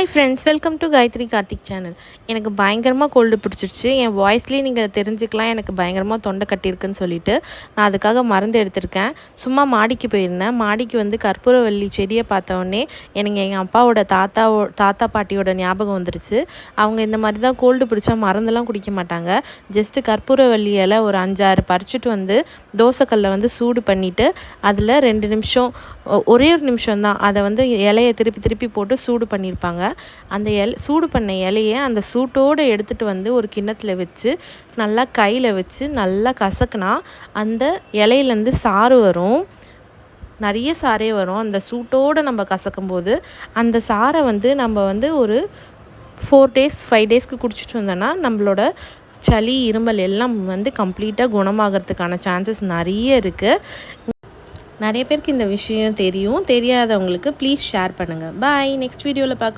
Hi friends welcome to Gayathri Karthik channel எனக்கு பயங்கரமாக gold பிடிச்சிருச்சு. என் வாய்ஸ்லேயே நீங்கள் தெரிஞ்சுக்கலாம். எனக்கு பயங்கரமாக தொண்டை கட்டியிருக்குன்னு சொல்லிட்டு நான் அதுக்காக மருந்து எடுத்திருக்கேன். சும்மா மாடிக்கு போயிருந்தேன். மாடிக்கு வந்து கற்பூரவல்லி செடியை பார்த்தோடனே எனக்கு எங்கள் அப்பாவோட தாத்தாவோ தாத்தா பாட்டியோட ஞாபகம் வந்துருச்சு. அவங்க இந்த மாதிரி தான் கோல்டு பிடிச்சா மருந்தெல்லாம் குடிக்க மாட்டாங்க. ஜஸ்ட்டு கற்பூரவல்லி இலை ஒரு அஞ்சாறு பறிச்சுட்டு வந்து தோசைக்கல்லை வந்து சூடு பண்ணிவிட்டு அதில் ரெண்டு நிமிஷம் ஒ- ஒரே ஒரு நிமிஷம் தான் அதை வந்து இலையை திருப்பி திருப்பி போட்டு சூடு பண்ணியிருப்பாங்க. அந்த இல சூடு பண்ண இலையை அந்த சூட்டோடு எடுத்துகிட்டு வந்து ஒரு கிண்ணத்தில் வச்சு நல்லா கையில் வச்சு நல்லா கசக்குனா அந்த இலையிலேருந்து சாறு வரும். நிறைய சாரே வரும். அந்த சூட்டோடு நம்ம கசக்கும் போது அந்த சாரை வந்து நம்ம வந்து ஒரு ஃபோர் டேஸ் ஃபைவ் டேஸ்க்கு குடிச்சிட்டு வந்தோன்னா நம்மளோட சளி இருமல் எல்லாம் வந்து கம்ப்ளீட்டாக குணமாகிறதுக்கான சான்சஸ் நிறைய இருக்குது நிறைய பேருக்கு இந்த விஷயம் தெரியும். தெரியாதவங்களுக்கு ப்ளீஸ் ஷேர் பண்ணுங்கள் பாய் நெக்ஸ்ட் வீடியோவில் பார்க்க